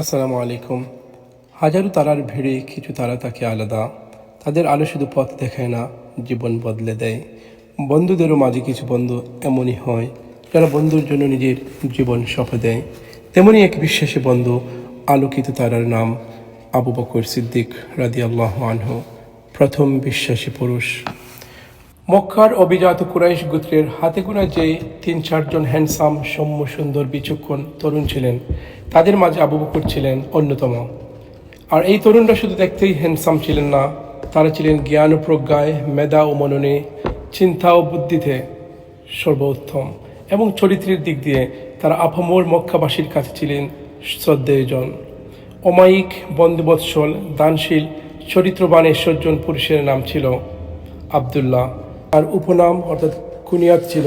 আসসালামু আলাইকুম। হাজারো তারার ভিড়ে কিছু তারা তাকে আলাদা। তাদের আলো শুধু পথ দেখায় না, জীবন বদলে দেয়। বন্ধুদেরও মাঝে কিছু বন্ধু এমনই হয়, যারা বন্ধুর জন্য নিজের জীবন সঁপে দেয়। তেমনই এক বিশ্বাসী বন্ধু, আলোকিত তারার নাম আবু বকর সিদ্দিক রাদি আল্লাহ আনহু, প্রথম বিশ্বাসী পুরুষ। মক্কার অভিজাত কুরাইশ গোত্রের হাতে গোনা যে তিন চারজন হ্যান্ডসাম সৌম্য, সুন্দর, বিচক্ষণ তরুণ ছিলেন, তাদের মাঝে আবু বকর ছিলেন অন্যতম। আর এই তরুণরা শুধু দেখতেই হ্যান্ডসাম ছিলেন না, তারা ছিলেন জ্ঞান ও প্রজ্ঞায় মেধা ও মননে, চিন্তা ও বুদ্ধিতে সর্বোত্তম এবং চরিত্রের দিক দিয়ে তারা আপামোর মক্কাবাসীর কাছে ছিলেন শ্রদ্ধেয়জন। অমায়িক বন্দোবৎসল দানশীল, চরিত্রবান সজ্জন পুরুষের নাম ছিল আবদুল্লাহ। আর উপনাম অর্থাৎ কুনিয়াত ছিল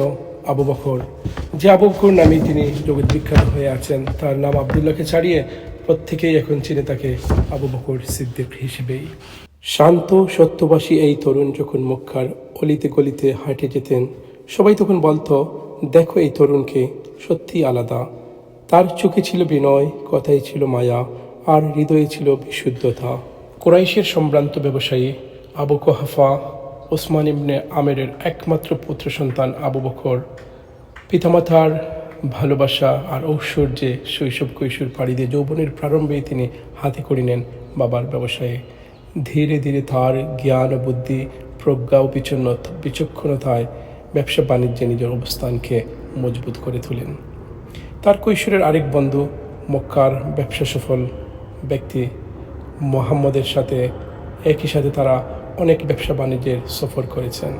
আবু বকর। যে আবু বকর নামে তিনি জগৎ বিখ্যাত হয়ে আছেন, তার নাম আবদুল্লাহকে ছাড়িয়ে প্রত্যেকেই এখন চিনে তাকে আবু বকর সিদ্দিক হিসেবেই। শান্ত, সত্যবাসী এই তরুণ যখন মক্কার অলিতে গলিতে হাঁটে যেতেন, সবাই তখন বলতো, দেখো এই তরুণকে সত্যিই আলাদা। তার চোখে ছিল বিনয় কথাই ছিল মায়া, আর হৃদয়ে ছিল বিশুদ্ধতা। কোরাইশের সম্ভ্রান্ত ব্যবসায়ী আবু কোহাফা ওসমান ইবনে আমেরের একমাত্র পুত্র সন্তান আবু বকর। পিতামাতার ভালোবাসা আর ঐশ্বর্যে শৈশব কৈশোর পাড়ি দিয়ে যৌবনের প্রারম্ভেই তিনি হাতে করে নেন বাবার ব্যবসায়ে। ধীরে ধীরে তার জ্ঞান ও বুদ্ধি, প্রজ্ঞা ও বিচন্ন বিচক্ষণতায় ব্যবসা বাণিজ্যে নিজের অবস্থানকে মজবুত করে তোলেন। তার কৈশোরের আরেক বন্ধু মক্কার ব্যবসা সফল ব্যক্তি মোহাম্মদের সাথে, একই সাথে তারা অনেক ব্যবসা বাণিজ্যের সফর করেছেন।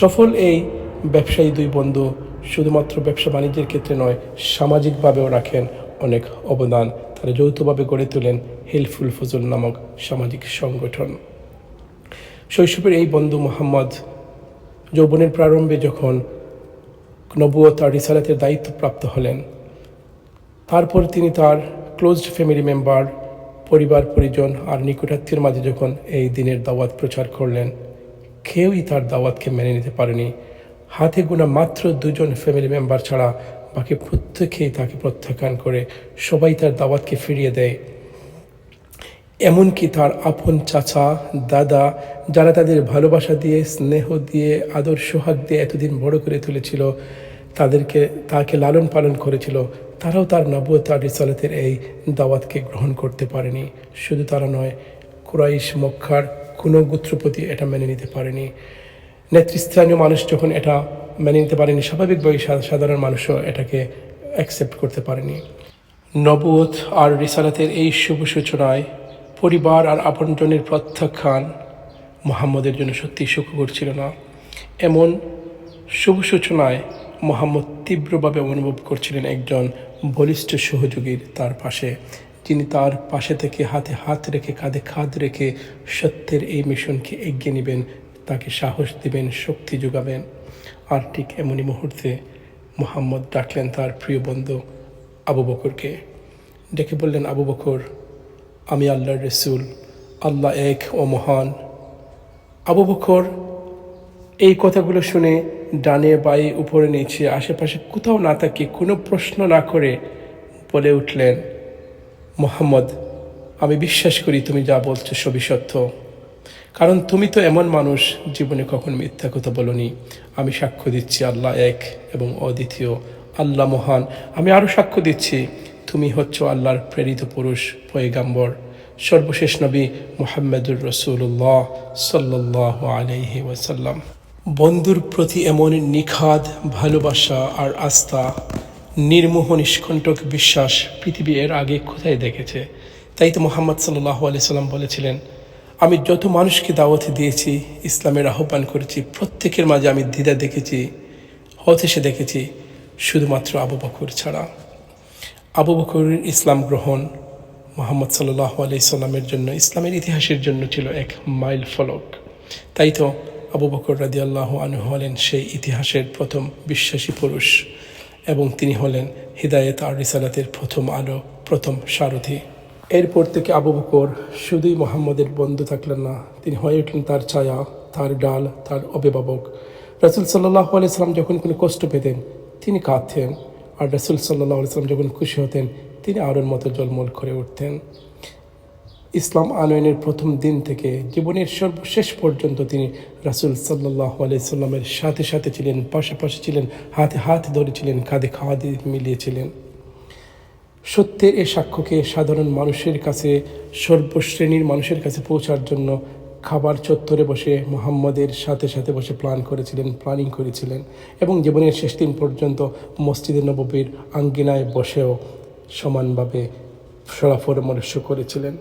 সফল এই ব্যবসায়ী দুই বন্ধু শুধুমাত্র ব্যবসা বাণিজ্যের ক্ষেত্রে নয়, সামাজিকভাবেও রাখেন অনেক অবদান। তারা যৌথভাবে গড়ে তোলেন হেলফুল ফজল নামক সামাজিক সংগঠন। শৈশবের এই বন্ধু মোহাম্মদ যৌবনের প্রারম্ভে যখন নবুয়ত আর রিসালাতের দায়িত্ব প্রাপ্ত হলেন, তারপর তিনি তার ক্লোজড ফ্যামিলি মেম্বার পরিবার, পরিজন আর নিকটাত্মীয়ের মাঝে যখন এই দিনের দাওয়াত প্রচার করলেন, কেউই তার দাওয়াতকে মেনে নিতে পারেনি। হাতে গোনা মাত্র দুজন ফ্যামিলি মেম্বার ছাড়া বাকি প্রত্যেকেই তাকে প্রত্যাখ্যান করে সবাই তার দাওয়াতকে ফিরিয়ে দেয়। এমনকি তার আপন চাচা, দাদা, যারা তাদের ভালোবাসা দিয়ে, স্নেহ দিয়ে, আদর, সোহাগ দিয়ে এতদিন বড় করে তুলেছিল তাদেরকে, তাকে লালন পালন করেছিল, তারাও তার নবুয়ত আর রিসালতের এই দাওয়াতকে গ্রহণ করতে পারেনি। শুধু তারা নয়, কুরাইশ মক্কার কোনো গোত্রপতি এটা মেনে নিতে পারেনি। নেতৃস্থানীয় মানুষ যখন এটা মেনে নিতে পারেনি, স্বাভাবিকভাবেই সা- সাধারণ মানুষও এটাকে অ্যাকসেপ্ট করতে পারেনি। নবুয়ত আর রিসালাতের এই শুভ সূচনায় পরিবার আর আপনজনের প্রত্যাখ্যান মোহাম্মদের জন্য সত্যি সুখকর ছিল না। এমন শুভ সূচনায় মোহাম্মদ তীব্রভাবে অনুভব করছিলেন একজন বলিষ্ঠ সহযোগীর তার পাশে। যিনি তার পাশে থেকে হাতে হাত রেখে, কাঁধে খাদ রেখে সত্যের এই মিশনকে এগিয়ে নেবেন, তাকে সাহস দিবেন, শক্তি যোগাবেন। আর ঠিক এমনই মুহূর্তে মোহাম্মদ ডাকলেন তার প্রিয় বন্ধু আবু বকরকে। ডেকে বললেন, আবু বকর, আমি আল্লাহর রসুল, আল্লাহ এক ও মহান। আবু বকর এই কথাগুলো শুনে ডানে বায়ে উপরে নিচে আশেপাশে কোথাও না তাকিয়ে কোনো প্রশ্ন না করে বলে উঠলেন, মোহাম্মদ, আমি বিশ্বাস করি তুমি যা বলছো সবই সত্য। কারণ তুমি তো এমন মানুষ, জীবনে কখন মিথ্যা কথা বলনি। আমি সাক্ষ্য দিচ্ছি আল্লাহ এক এবং অদ্বিতীয়। আল্লাহ মহান। আমি আরও সাক্ষ্য দিচ্ছি, তুমি হচ্ছ আল্লাহর প্রেরিত পুরুষ, পয়গাম্বর। সর্বশেষ নবী মোহাম্মদুর রসুল্লাহ সাল্লাহ আলহি ওয়াসাল্লাম। বন্ধুর প্রতি এমন নিখাদ ভালোবাসা আর আস্থা, নির্মোহ নিষ্কণ্টক বিশ্বাস পৃথিবী এর আগে কোথায় দেখেছে? তাই তো মোহাম্মদ সাল্লাহ আলি সাল্লাম বলেছিলেন, আমি যত মানুষকে দাওয়াত দিয়েছি, ইসলামের আহ্বান করেছি, প্রত্যেকের মাঝে আমি দ্বিধা দেখেছি, হতেশে দেখেছি, শুধুমাত্র আবু বকর ছাড়া। আবু বকরের ইসলাম গ্রহণ মোহাম্মদ সাল্লাহ আলি সাল্লামের জন্য, ইসলামের ইতিহাসের জন্য ছিল এক মাইল ফলক। তাই তো আবু বকর আল্লাহ হলেন সেই ইতিহাসের প্রথম বিশ্বাসী পুরুষ এবং তিনি হলেন হৃদায়ত আর রিসালাতের প্রথম আলো, প্রথম সারথি। এরপর থেকে আবু বকর শুধুই মোহাম্মদের বন্ধু থাকলেন না, তিনি হয়ে উঠলেন তার ছায়া, তার ডাল, তার অভিভাবক। রাসুল সাল্লাহ আলাইসাল্লাম যখন কোনো কষ্ট পেতেন, তিনি কাঁদতেন। আর রাসুল সাল্লাহ আলাইসাল্লাম যখন খুশি হতেন, তিনি আলোর মতো জলমল করে উঠতেন। ইসলাম আনয়নের প্রথম দিন থেকে জীবনের সর্বশেষ পর্যন্ত তিনি রাসুল সাল্লাহ আলাইসাল্লামের সাথে সাথে ছিলেন, পাশাপাশি ছিলেন, হাতে হাত ধরেছিলেন কাঁধে খাওয়াতে মিলিয়েছিলেন। সত্যের এ সাক্ষ্যকে সাধারণ মানুষের কাছে, সর্বশ্রেণীর মানুষের কাছে পৌঁছার জন্য খাবার চত্বরে বসে মোহাম্মদের সাথে সাথে বসে প্ল্যান করেছিলেন, প্ল্যানিং করেছিলেন এবং জীবনের শেষ দিন পর্যন্ত মসজিদে নববীর আঙ্গিনায় বসেও সমানভাবে পরামর্শ করেছিলেন।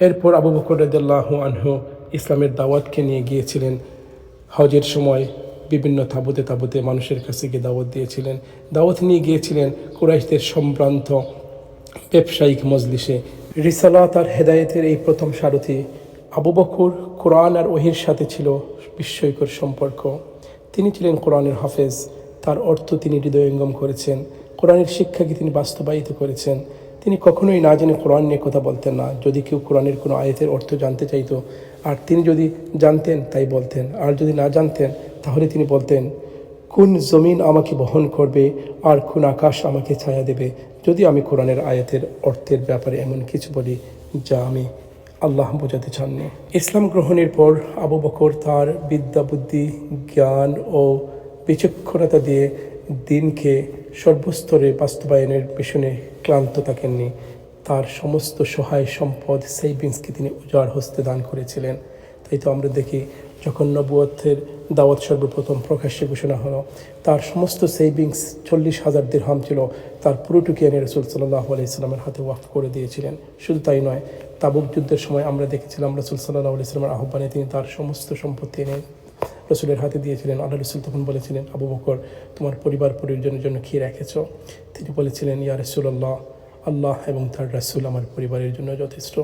এরপর আবু বকর রদাল্লাহ আনহু ইসলামের দাওয়াতকে নিয়ে গিয়েছিলেন। হজের সময় বিভিন্ন তাবুতে তাবুতে মানুষের কাছে গিয়ে দাওয়াত দিয়েছিলেন। দাওয়াত নিয়ে গিয়েছিলেন কুরাইশদের সম্ভ্রান্ত ব্যবসায়িক মজলিসে। রিসালাত আর হেদায়েতের এই প্রথম সারথি আবু বকর কোরআন আর ওহির সাথে ছিল বিস্ময়কর সম্পর্ক। তিনি ছিলেন কোরআনের হাফেজ। তার অর্থ তিনি হৃদয়ঙ্গম করেছেন। কোরআনের শিক্ষাকে তিনি বাস্তবায়িত করেছেন। তিনি কখনোই না জেনে কোরআন নিয়ে কথা বলতেন না। যদি কেউ কোরআনের কোনো আয়াতের অর্থ জানতে চাইতো, আর তিনি যদি জানতেন তাই বলতেন। আর যদি না জানতেন, তাহলে তিনি বলতেন, কোন জমিন আমাকে বহন করবে আর কোন আকাশ আমাকে ছায়া দেবে? যদি আমি কোরআনের আয়াতের অর্থের ব্যাপারে এমন কিছু বলি, যা আমি আল্লাহ বোঝাতে চাননি। ইসলাম গ্রহণের পর আবু বকর তার বিদ্যা, বুদ্ধি, জ্ঞান ও বিচক্ষণতা দিয়ে দিনকে সর্বস্তরে বাস্তবায়নের পেছনে ক্লান্ত থাকেননি। তার সমস্ত সহায় সম্পদ সেভিংসকে তিনি উজাড় হস্তে দান করেছিলেন। তাই তো আমরা দেখি, যখন নবুয়তের দাওয়াত সর্বপ্রথম প্রকাশ্যে ঘোষণা হলো, তার সমস্ত সেভিংস চল্লিশ হাজার দিরহাম ছিল, তার পুরোটুকু এনে রসুল সাল্লাহ আলাইস্লামের হাতে ওয়াফ করে দিয়েছিলেন। শুধু তাই নয়, তাবুক যুদ্ধের সময় আমরা দেখেছিলাম রসুল সাল্লাহ আলাইস্লামের আহ্বানে তিনি তার সমস্ত সম্পত্তি এনে রসুলের হাতে দিয়েছিলেন, আল্লাহ রসুল তখন বলেছিলেন, আবু বকর, তোমার পরিবার পরিজনের জন্য কী রেখেছ? তিনি বলেছিলেন, ইয়া রসুল্লাহ আল্লাহ এবং তার রাসুল আমার পরিবারের জন্য যথেষ্ট।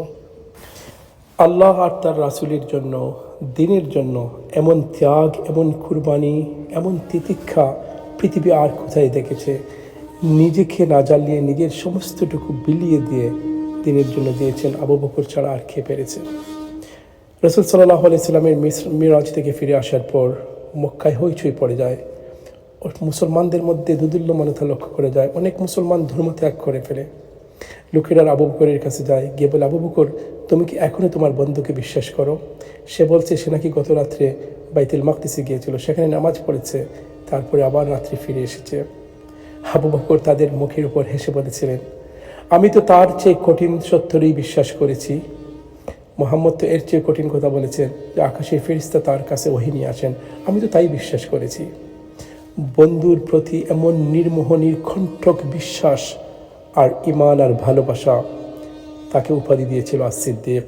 আল্লাহ আর তার রাসুলের জন্য, দিনের জন্য এমন ত্যাগ, এমন কুরবানি, এমন তিতিক্ষা পৃথিবী আর কোথায় দেখেছে? নিজেকে না জ্বালিয়ে নিজের সমস্তটুকু বিলিয়ে দিয়ে দিনের জন্য দিয়েছেন আবু বকর ছাড়া আর খেয়ে পেরেছে। রসুল সাল্লাহ আলাইসাল্লামের মিরাজ থেকে ফিরে আসার পর মক্কায় হইচই পড়ে যায়। ও মুসলমানদের মধ্যে দুদুল্যমানতা লক্ষ্য করে যায়। অনেক মুসলমান ধর্ম ত্যাগ করে ফেলে। লোকেরা আবু বকরের কাছে যায়, গিয়ে বলে, আবু বকর, তুমি কি এখনও তোমার বন্ধুকে বিশ্বাস করো? সে বলছে, সে নাকি গত রাত্রে বাইতুল মাকদিসে গিয়েছিল। সেখানে নামাজ পড়েছে। তারপরে আবার রাত্রে ফিরে এসেছে। আবু বকর তাদের মুখের উপর হেসে বলেছিলেন, আমি তো তার চেয়ে কঠিন সত্যরই বিশ্বাস করেছি। মোহাম্মদ তো এর চেয়ে কঠিন কথা বলেছেন যে আকাশের ফেরিস্তা তার কাছে ওহি নিয়ে আসেন। আমি তো তাই বিশ্বাস করেছি। বন্ধুর প্রতি এমন নির্মোহ নির্কণ্ঠক বিশ্বাস আর ইমান আর ভালোবাসা তাকে উপাধি দিয়েছিল আর সিদ্দিক।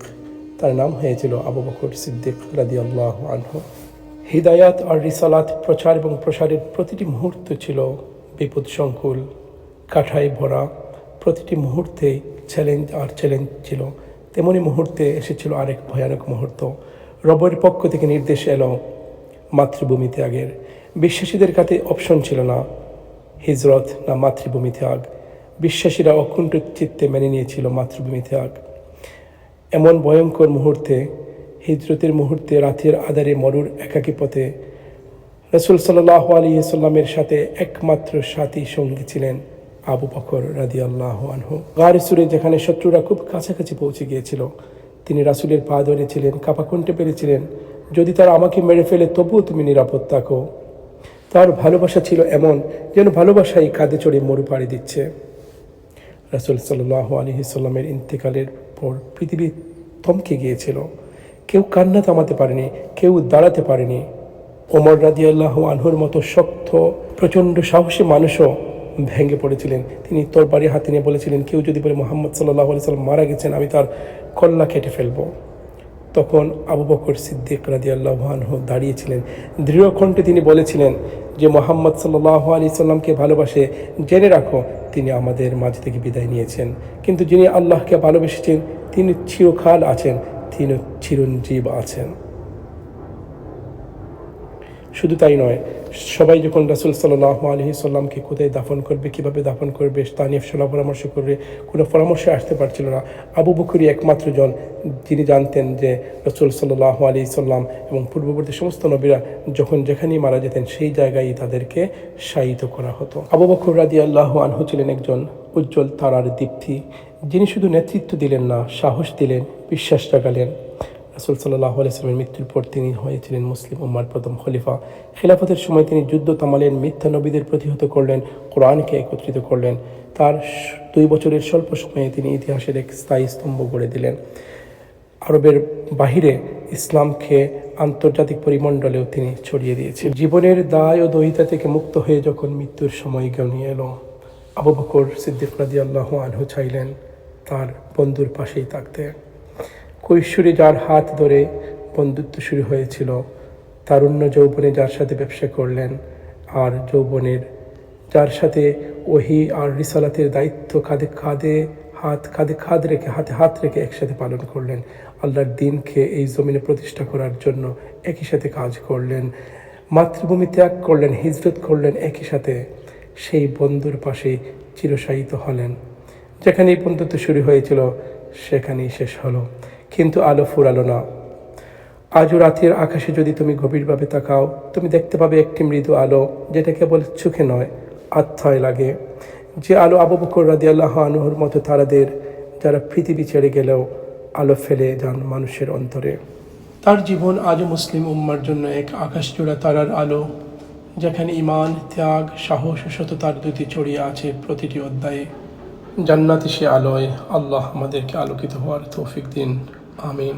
তার নাম হয়েছিল আবু বকর সিদ্দিক রাদি আল্লাহ আনহু। হৃদায়াত আর রিসালাত প্রচার এবং প্রসারের প্রতিটি মুহূর্ত ছিল বিপদ সংকুল, কাঠায় ভরা। প্রতিটি মুহূর্তে চ্যালেঞ্জ আর চ্যালেঞ্জ ছিল। তেমনি মুহূর্তে এসেছিল আরেক ভয়ানক মুহূর্ত। রবের পক্ষ থেকে নির্দেশ এলো মাতৃভূমি ত্যাগের বিশ্বাসীদের কাছে অপশন ছিল না, হিজরত না মাতৃভূমি ত্যাগ বিশ্বাসীরা অকুণ্ঠ চিত্তে মেনে নিয়েছিল মাতৃভূমি ত্যাগ এমন ভয়ঙ্কর মুহূর্তে, হিজরতের মুহূর্তে রাতের আধারে মরুর একাকী পথে রসুল সাল্লাহ আলী সাল্লামের সাথে একমাত্র সাথী সঙ্গী ছিলেন। আবু বকর রাদি আল্লাহ আনহু গারিসুরে যেখানে শত্রুরা খুব কাছাকাছি পৌঁছে গিয়েছিল, তিনি রাসুলের পা ধরেছিলেন কাপাকুণ্ঠে পেরেছিলেন। যদি তারা আমাকে মেরে ফেলে, তবুও তুমি নিরাপদ থাকো। তার ভালোবাসা ছিল এমন যেন ভালোবাসাই কাঁধে চড়ে মরু পাড়ি দিচ্ছে। রাসুল সাল্লাহ আলী সাল্লামের ইন্তেকালের পর পৃথিবী থমকে গিয়েছিল। কেউ কান্না থামাতে পারেনি, কেউ দাঁড়াতে পারেনি। ওমর রাজি আল্লাহ আনহুর মতো শক্ত, প্রচণ্ড সাহসী মানুষও ভেঙে পড়েছিলেন। তিনি তরবারি হাতে নিয়ে বলেছিলেন, কেউ যদি বলে মোহাম্মদ সাল্লাহ আলি সাল্লাম মারা গেছেন, আমি তার কল্লা কেটে ফেলব। তখন আবু বকর সিদ্দিক রাজি দাঁড়িয়েছিলেন। দৃঢ়কণ্ঠে তিনি বলেছিলেন যে, মোহাম্মদ সাল্লাহ আলি সাল্লামকে ভালোবাসে, জেনে রাখো, তিনি আমাদের মাঝ থেকে বিদায় নিয়েছেন। কিন্তু যিনি আল্লাহকে ভালোবেসেছেন, তিনি চিরকাল আছেন, তিনি চিরঞ্জীব আছেন। শুধু তাই নয় সবাই যখন রাসুল সাল্লাহ আলহি সাল্লামকে কোথায় দাফন করবে, কীভাবে দাফন করবে তা নিয়ে সোলা পরামর্শ করবে, কোনো পরামর্শে আসতে পারছিল না। আবু বকরি একমাত্র জন, যিনি জানতেন যে রসুল সাল্লাহ আলি সাল্লাম এবং পূর্ববর্তী সমস্ত নবীরা যখন যেখানেই মারা যেতেন, সেই জায়গায় তাদেরকে শায়িত করা হতো। আবু বকর রাদি আল্লাহ আনহু ছিলেন একজন উজ্জ্বল তারার দীপ্তি, যিনি শুধু নেতৃত্ব দিলেন না, সাহস দিলেন, বিশ্বাস জাগালেন। রাসুল সাল্লাহ আলাইসলামের মৃত্যুর পর তিনি হয়েছিলেন মুসলিম উম্মার প্রথম খলিফা। খেলাফতের সময় তিনি যুদ্ধ থামালেন, মিথ্যা নবীদের প্রতিহত করলেন, কোরআনকে একত্রিত করলেন। তার দুই বছরের স্বল্প সময়ে তিনি ইতিহাসের এক স্থায়ী স্তম্ভ গড়ে দিলেন। আরবের বাহিরে ইসলামকে আন্তর্জাতিক পরিমণ্ডলেও তিনি ছড়িয়ে দিয়েছেন। জীবনের দায় ও দহিতা থেকে মুক্ত হয়ে যখন মৃত্যুর সময় গণিয়ে এলো, আবু বকর সিদ্দিক রাদি আল্লাহ আনহু চাইলেন তার বন্ধুর পাশেই থাকতে। কৈশোরে যার হাত ধরে বন্ধুত্ব শুরু হয়েছিল, তারুণ্য যৌবনে যার সাথে ব্যবসা করলেন আর যৌবনের, যার সাথে ওহি আর রিসালাতের দায়িত্ব কাঁধে কাঁধে, হাত কাঁধে কাঁধ রেখে, হাতে হাত রেখে একসাথে পালন করলেন। আল্লাহর দিনকে এই জমিনে প্রতিষ্ঠা করার জন্য একই সাথে কাজ করলেন, মাতৃভূমি ত্যাগ করলেন, হিজরত করলেন একই সাথে। সেই বন্ধুর পাশেই চিরসায়িত হলেন। যেখানেই বন্ধুত্ব শুরু হয়েছিল, সেখানেই শেষ হলো। কিন্তু আলো ফুরালো না। আজও রাতের আকাশে যদি তুমি গভীরভাবে তাকাও, তুমি দেখতে পাবে একটি মৃদু আলো, যেটা কেবল চোখে নয়, আত্মায় লাগে। যে আলো আবু বকর রাদি আল্লাহ আনুহর মতো তারাদের, যারা পৃথিবী ছেড়ে গেলেও আলো ফেলে যান মানুষের অন্তরে। তার জীবন আজও মুসলিম উম্মার জন্য এক আকাশজোড়া তারার আলো, যেখানে ইমান ত্যাগ, সাহস ও সততার দুটি ছড়িয়ে আছে প্রতিটি অধ্যায়ে। জান্নাতি সে আলোয় আল্লাহ আমাদেরকে আলোকিত হওয়ার তৌফিক দিন। আমিন